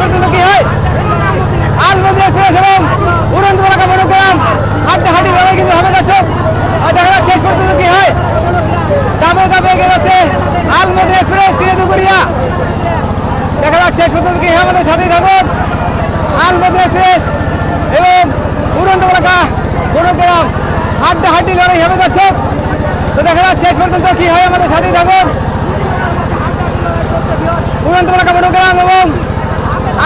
পর্যন্ত কি হয় আলমদিয়া এক্সপ্রেস এবং উড়ন্ত বলাকা মনোগ্রাম হাড্ডা হাড্ডি লড়াই কিন্তু হবে দর্শক আর দেখা যাক শেষ কি হয়? দাবে দাবে এগিয়ে যাচ্ছে। আলমদিয়া এক্সপ্রেস তিনে দুপুরিয়া দেখা যাক শেষ কি হয় আমাদের সাথেই থাকুন। আলমদিয়া এক্সপ্রেস এবং উড়ন্ত বলাকা মনোগ্রাম হাড্ডা হাড্ডি লড়াই হবে দর্শক তো দেখা যাক শেষ পর্যন্ত কি হয় আমাদের সাথেই বলাকা মনোগ্রাম এবং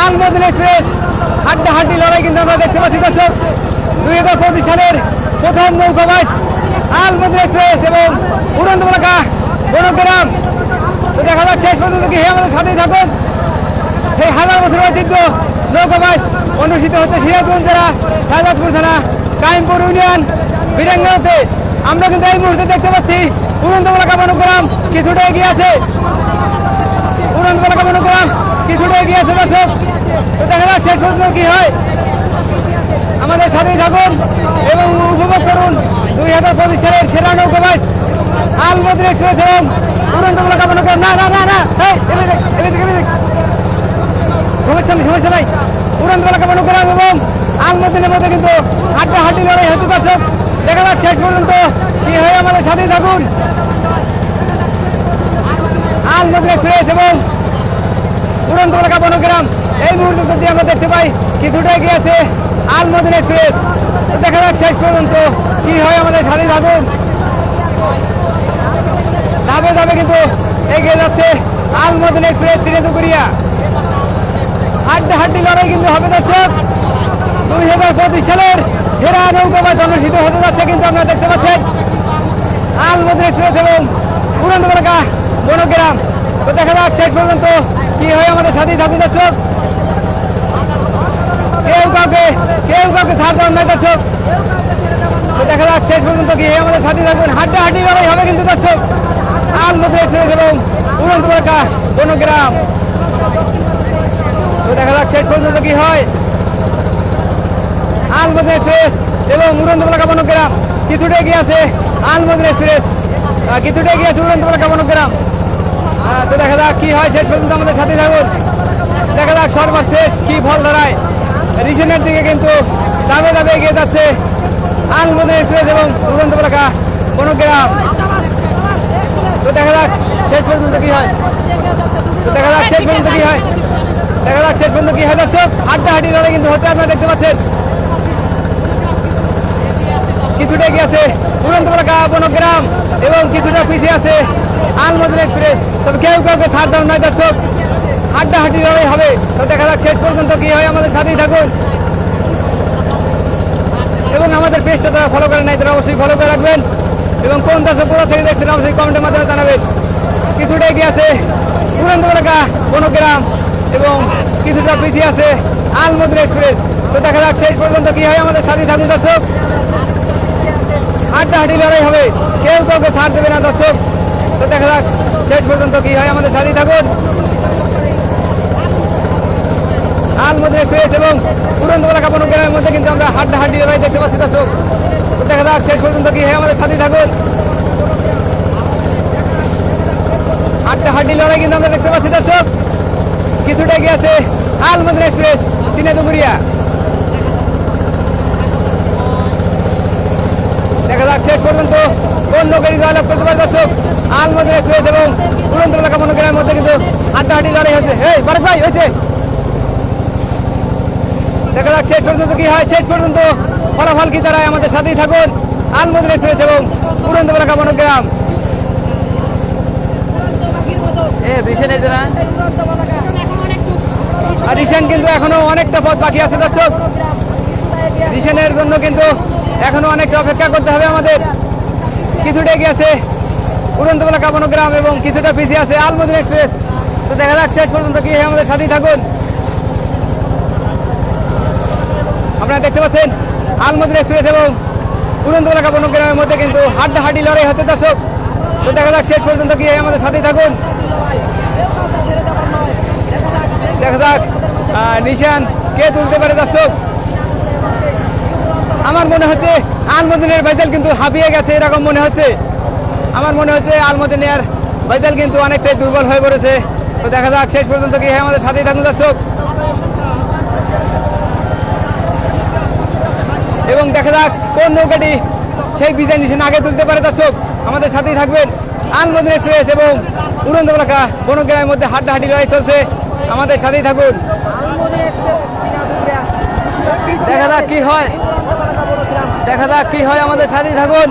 আলমদিন এক্সপ্রেস হাড্ডা হাড্ডি লড়াই কিন্তু আমরা দেখতে পাচ্ছি, দর্শক। দুই হাজার পঁচিশ সালের প্রথম নৌকা বাইস আলমদিন এক্সপ্রেস এবং উড়ন্ত বলাকা বনগ্রাম। তো দেখা যাক শেষ পর্যন্ত কি আমাদের সাথেই থাকুন। সেই হাজার বছর ঐতিহ্য নৌকা বাইস অনুষ্ঠিত হচ্ছে সিরাজগঞ্জ জেলা, শাহজাদপুর থানা, কাইমপুর ইউনিয়ন বীরাঙ্গাতে আমরা কিন্তু এই মুহূর্তে দেখতে পাচ্ছি উড়ন্ত বলাকা বনগ্রাম কিছুটা এগিয়ে আছে। উড়ন্ত বলাকা কিছুটা এগিয়ে আছে দর্শক। তো দেখা যাক শেষ পর্যন্ত কি হয়। আমাদের সাথেই থাকুন এবং উপভোগ করুন দুই হাজার পঁচিশ সালের সেরা নৌকাবাজ আলমদিন এক্সপ্রেস এবং উড়ন্ত বলাকা মনোগ্রাম না না না না। সমস্যা নেই, সমস্যা নাই। উড়ন্ত বলাকা মনোগ্রাম এবং আলমদিনের মধ্যে কিন্তু হাড্ডা হাড্ডি লড়াই হচ্ছে দর্শক। দেখা যাক শেষ পর্যন্ত কি হয়। আমাদের সাথেই থাকুন। আলমদিন এক্সপ্রেস এবং উড়ন্ত বলাকা বনগ্রাম। এই মুহূর্তে যদি আমরা দেখতে পাই কিছুটা এগিয়ে আছে, আলমদিন এক্সপ্রেস। দেখা যাক শেষ পর্যন্ত কি হয় আমাদের সাথে থাকুন ধাপে ধাপে কিন্তু এগিয়ে যাচ্ছে আলমদিন এক্সপ্রেস তিনে দুপুরিয়া হাড্ডা হাড্ডি লড়াই কিন্তু হবে দর্শক। দুই হাজার পঁচিশ সালের সেরা নৌকাবাজ অনুষ্ঠিত হতে যাচ্ছে কিন্তু আপনারা দেখতে পাচ্ছেন। আলমদিন এক্সপ্রেস এবং উড়ন্ত বলাকা বনগ্রাম। তো দেখা যাক শেষ পর্যন্ত কি হয় আমাদের সাথেই থাকুন দর্শক? কেউ কাউকে কেউ কাউকে ছাড় দেওয়ার দর্শক। দেখা যাক শেষ পর্যন্ত কি আমাদের সাথে থাকুন। হাড্ডা হাড্ডি লড়াই হবে কিন্তু দর্শক। আলমদিন এক্সপ্রেস এবং উড়ন্ত বলাকা বনগ্রাম তো দেখা যাক শেষ পর্যন্ত কি হয়। আলমদিন এক্সপ্রেস এবং উড়ন্ত বলাকা বনগ্রাম কিছুটা এগিয়ে আছে আলমদিন এক্সপ্রেস। কিছুটা এগিয়ে আছে উড়ন্ত বলাকা বনগ্রাম তো দেখা যাক কি হয় শেষ পর্যন্ত আমাদের সাথে থাকুন। দেখা যাক সর্বশেষ কি ফল দাঁড়ায় রিসেন্টের দিকে কিন্তু দাবে দাবে এগিয়ে যাচ্ছে আলমদিন এক্সপ্রেস এবং উড়ন্ত বলাকা বনগ্রাম। তো দেখা যাক শেষ পর্যন্ত কি হয়। তো দেখা যাক শেষ পর্যন্ত কি হয়। দেখা যাক শেষ পর্যন্ত কি হয়। দর্শক হাড্ডা হাড্ডি লড়াই কিন্তু হতে আপনারা দেখতে পাচ্ছেন। কিছুটা এগিয়ে আছে উড়ন্ত বলাকা বনগ্রাম এবং কিছুটা পিছিয়ে আছে আলমদিন এক্সপ্রেস তবে কেউ কাউকে ছাড় দেওয়ার নয় দর্শক। হাড্ডা হাড্ডি লড়াই হবে। তো দেখা যাক শেষ পর্যন্ত কি হয় আমাদের সাথেই থাকুন। এবং আমাদের পেজটা তারা ফলো করে নাই, তারা অবশ্যই ফলো করে রাখবেন। এবং কোন দর্শক কোথা থেকে দেখছেন, অবশ্যই কমেন্টের মাধ্যমে জানাবেন। কিছুটা এগিয়ে আছে উড়ন্ত কোনো গ্রাম এবং কিছুটা পিছিয়ে আছে আলমদিন এক্সপ্রেস। তো দেখা যাক শেষ পর্যন্ত কি হয় আমাদের সাথে থাকুন দর্শক। হাড্ডাহাড্ডি লড়াই হবে। কেউ কাউকে ছাড় দেবে না দর্শক। তো দেখা যাক, শেষ পর্যন্ত কি হয় আমাদের সাথে থাকুন। আলমদিন এক্সপ্রেস এবং উড়ন্ত বলাকা বনগ্রামের মধ্যে কিন্তু আমরা হাড্ডাহাড্ডি লড়াই দেখতে পাচ্ছি দর্শক। তো দেখা যাক, শেষ পর্যন্ত কি হয় আমাদের সাথে থাকুন। হাড্ডাহাড্ডি লড়াই কিন্তু আমরা দেখতে পাচ্ছি দর্শক। কিছুটা এগিয়ে আছে আলমদিন এক্সপ্রেস চিনে দুপুরিয়া দেখা যাক, শেষ পর্যন্ত নৌকারি জয়লাভ করতে পারে দর্শক। আলমদিন এক্সপ্রেস এবং উড়ন্ত এলাকা মনোগ্রামের মধ্যে কিন্তু হাড্ডাহাড্ডি লড়াই হয়েছে এই বারেক ভাই হয়েছে। দেখা যাক শেষ পর্যন্ত কি হয়। শেষ পর্যন্ত ফলাফল কি দাঁড়ায় আমাদের সাথেই থাকুন। আলমদিন এক্সপ্রেস এবং উড়ন্ত এলাকা মনোগ্রাম। রিসেন্ট কিন্তু এখনও অনেকটা পথ বাকি আছে দর্শক। রিসেন্টের জন্য কিন্তু এখনও অনেকটা অপেক্ষা করতে হবে আমাদের। কিছুটা এগিয়ে আছে। উড়ন্তবেলা গ্রাম এবং কিছুটা পিছিয়ে আছে আলমদিন এক্সপ্রেস। তো দেখা যাক শেষ পর্যন্ত কি আমাদের সাথেই থাকুন। আপনারা দেখতে পাচ্ছেন আলমদিন এক্সপ্রেস এবং উড়ন্তবেলা কাবনগ্রামের মধ্যে কিন্তু হাড্ডাহাড্ডি লড়াই হচ্ছে দর্শক। তো দেখা যাক শেষ পর্যন্ত কি আমাদের সাথেই থাকুন। দেখা যাক নিশান কে তুলতে পারে দর্শক? আমার মনে হচ্ছে আলমদিনের বেজাল কিন্তু হাবিয়ে গেছে এরকম মনে হচ্ছে। আমার মনে হচ্ছে আলমদিনের বেজাল কিন্তু অনেকটাই দুর্বল হয়ে পড়েছে। তো দেখা যাক শেষ পর্যন্ত কি হ্যাঁ আমাদের সাথেই থাকুন দর্শক। এবং দেখা যাক কোন নৌকাটি সেই বিজয় নিশান আগে তুলতে পারে দর্শক। আমাদের সাথেই থাকবেন আলমদিনের শেষ এবং উড়ন্ত এলাকা গ্রামের মধ্যে হাড্ডাহাডি লড়াই চলছে। আমাদের সাথেই থাকুন। দেখা যাক কি হয়। দেখা যাক কি হয় আমাদের সাথেই থাকুন।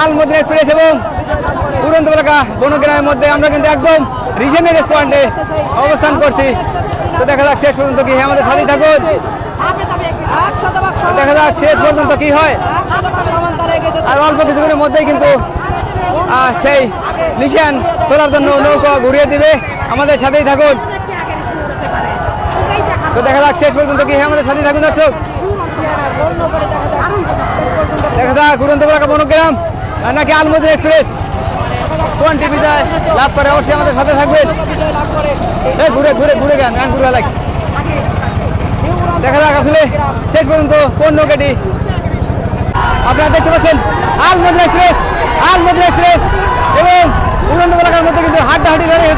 আল আলমদিন এক্সপ্রেস এবং উড়ন্ত এলাকা, বনগ্রামের মধ্যে আমরা কিন্তু একদম রিজনের রেস্টুরেন্টে অবস্থান করছি। তো দেখা যাক শেষ পর্যন্ত কি হয় আমাদের সাথেই থাকুন। দেখা যাক শেষ পর্যন্ত কি হয়। আর অল্প কিছুক্ষণের মধ্যেই কিন্তু সেই নিশান তোলার জন্য নৌকা ঘুরিয়ে দিবে। আমাদের সাথেই থাকুন। তো দেখা যাক শেষ পর্যন্ত কি হয় আমাদের সাথেই থাকুন দর্শক। দেখা যাক। উড়ন্ত এলাকা বনগ্রাম আর নাকি আলমদিন এক্সপ্রেস। কোনটি বিজয় লাভ করে অবশ্যই আমাদের সাথে থাকবেন। ঘুরে ঘুরে ঘুরে গান গান ঘুরে লাগে দেখা যাক আসলে শেষ পর্যন্ত কোন নৌকাটি। আপনারা দেখতে পাচ্ছেন আলমদিন এক্সপ্রেস আলমদিন এক্সপ্রেস। এবং উড়ন্ত এলাকার মধ্যে কিন্তু হাড্ডাহাড্ডি লড়াই